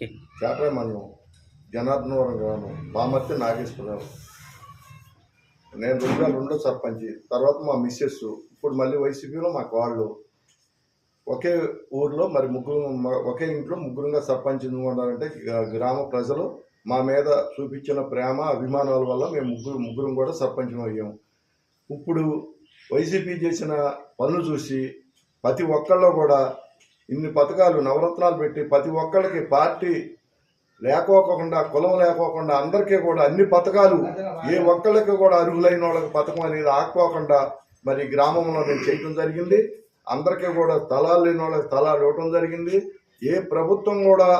Okay. చేపల మండలం జనార్దనవరం గ్రామం బామర్తి నాగేశ్వరరావు. నేను రెండు వేల రెండో సర్పంచ్ తర్వాత మా మిస్సెస్ ఇప్పుడు మళ్ళీ వైసీపీలో మాకు వాళ్ళు ఒకే ఊర్లో మరి ముగ్గురు ఒకే ఇంట్లో ముగ్గురుగా సర్పంచ్ ఎందుకు ఉన్నారంటే గ్రామ ప్రజలు మా మీద చూపించిన ప్రేమ అభిమానాల వల్ల మేము ముగ్గురు ముగ్గురం కూడా సర్పంచం అయ్యాము. ఇప్పుడు వైసీపీ చేసిన పనులు చూసి ప్రతి ఒక్కళ్ళు కూడా ఇన్ని పథకాలు నవరత్నాలు పెట్టి ప్రతి ఒక్కళ్ళకి పార్టీ లేకోకుండా కులం లేకోకుండా అందరికీ కూడా అన్ని పథకాలు ఏ ఒక్కళ్ళకి కూడా అర్హులైన వాళ్ళకి పథకం అనేది ఆక్కోకుండా మరి గ్రామంలో నేను చేయటం జరిగింది. అందరికీ కూడా స్థలాలు లేని వాళ్ళకి స్థలాలు ఇవ్వటం జరిగింది. ఏ ప్రభుత్వం కూడా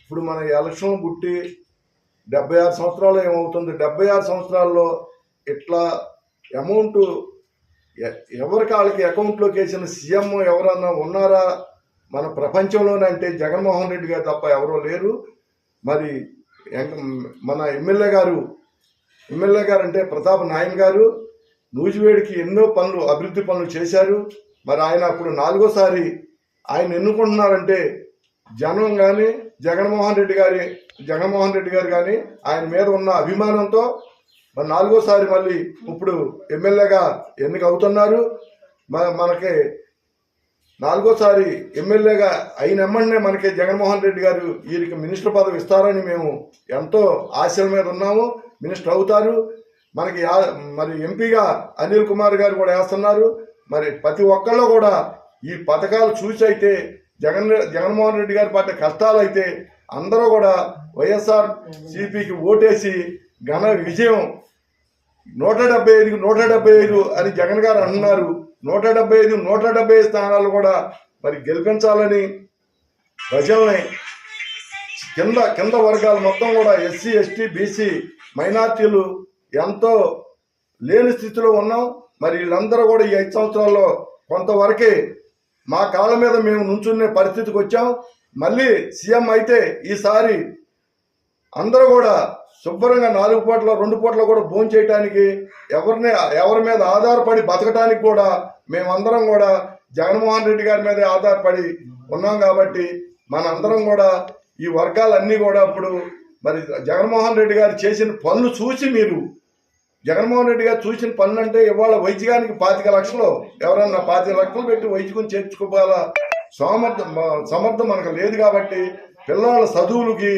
ఇప్పుడు మన ఎలక్షన్ పుట్టి డెబ్బై ఆరు సంవత్సరాలు ఏమవుతుంది? డెబ్బై ఆరు సంవత్సరాల్లో ఇట్లా అమౌంట్ ఎవరికి వాళ్ళకి అకౌంట్లోకి వేసిన సీఎం ఎవరన్నా ఉన్నారా? మన ప్రపంచంలోనే అంటే జగన్మోహన్ రెడ్డి గారు తప్ప ఎవరో లేరు. మరి మన ఎమ్మెల్యే గారు ఎమ్మెల్యే గారు అంటే ప్రతాప్ నాయన్ గారు నూజివేడికి ఎన్నో పనులు అభివృద్ధి పనులు చేశారు. మరి ఆయన అప్పుడు నాలుగోసారి ఆయన ఎన్నుకుంటున్నారంటే జనం కానీ జగన్మోహన్ రెడ్డి గారి జగన్మోహన్ రెడ్డి గారు కానీ ఆయన మీద ఉన్న అభిమానంతో మరి నాలుగోసారి మళ్ళీ ఇప్పుడు ఎమ్మెల్యేగా ఎన్నిక అవుతున్నారు మ- మనకి నాలుగోసారి ఎమ్మెల్యేగా అయిన ఎమ్మెల్యే మనకి జగన్మోహన్ రెడ్డి గారు వీరికి మినిస్టర్ పదవి ఇస్తారని మేము ఎంతో ఆశల మీద ఉన్నాము. మినిస్టర్ అవుతారు. మనకి మరి ఎంపీగా అనిల్ కుమార్ గారు కూడా వేస్తున్నారు. మరి ప్రతి ఒక్కళ్ళు కూడా ఈ పథకాలు చూసి అయితే జగన్ జగన్మోహన్ రెడ్డి గారి పట్ల కష్టాలు అయితే అందరూ కూడా వైఎస్ఆర్ సిపికి ఓటేసి ఘన విజయం నూట డెబ్బై ఐదు నూట డెబ్బై ఐదు అని జగన్ గారు అంటున్నారు నూట డెబ్బై ఐదు నూట డెబ్బై ఐదు స్థానాలు కూడా మరి గెలిపించాలని ప్రజల్ని కింద కింద వర్గాలు మొత్తం కూడా ఎస్సీ ఎస్టీ బీసీ మైనార్టీలు ఎంతో లేని స్థితిలో ఉన్నాం. మరి వీళ్ళందరూ కూడా ఈ ఐదు సంవత్సరాల్లో కొంతవరకే మా కాళ్ళ మీద మేము నుంచునే పరిస్థితికి వచ్చాం. మళ్ళీ సీఎం అయితే ఈసారి అందరూ కూడా శుభ్రంగా నాలుగు పూట్ల రెండు పూట్ల కూడా భోజనం చేయటానికి ఎవరిని ఎవరి మీద ఆధారపడి బతకటానికి కూడా మేమందరం కూడా జగన్మోహన్ రెడ్డి గారి మీదే ఆధారపడి ఉన్నాం కాబట్టి మనందరం కూడా ఈ వర్గాలన్నీ కూడా ఇప్పుడు మరి జగన్మోహన్ రెడ్డి గారు చేసిన పనులు చూసి మీరు జగన్మోహన్ రెడ్డి గారు చూసిన పనులు అంటే ఇవాళ వైద్యానికి పాతిక లక్షలు ఎవరన్నా పాతిక లక్షలు పెట్టి వైద్యం చేర్చుకోవాల? సామర్థ్యం సమర్థం మనకు లేదు కాబట్టి పిల్లల చదువులకి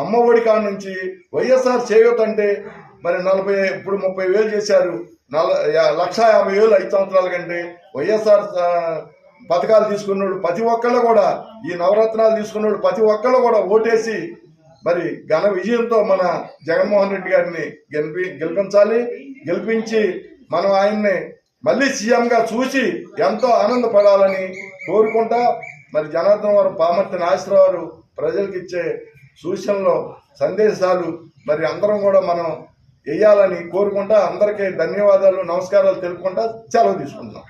అమ్మ ఒడి కాడ నుంచి వైఎస్ఆర్ చేయొద్దు అంటే మరి నలభై ఇప్పుడు ముప్పై వేలు చేశారు. నల లక్ష యాభై వేలు ఐదు సంవత్సరాల కంటే వైఎస్ఆర్ పథకాలు తీసుకున్నోళ్ళు ప్రతి ఒక్కళ్ళు కూడా ఈ నవరత్నాలు తీసుకున్నోళ్ళు ప్రతి ఒక్కళ్ళు కూడా ఓటేసి మరి ఘన విజయంతో మన జగన్మోహన్ రెడ్డి గారిని గెలిపి గెలిపించాలి. గెలిపించి మనం ఆయన్ని మళ్ళీ సీఎంగా చూసి ఎంతో ఆనందపడాలని కోరుకుంటా. మరి జనార్దన్ వారు పామర్తి నాగేశ్వరరావు ప్రజలకు ఇచ్చే సూచనలు సందేశాలు మరి అందరం కూడా మనం వేయాలని కోరుకుంటా అందరికీ ధన్యవాదాలు నమస్కారాలు తెలుపుకుంటా సెలవు తీసుకుంటాం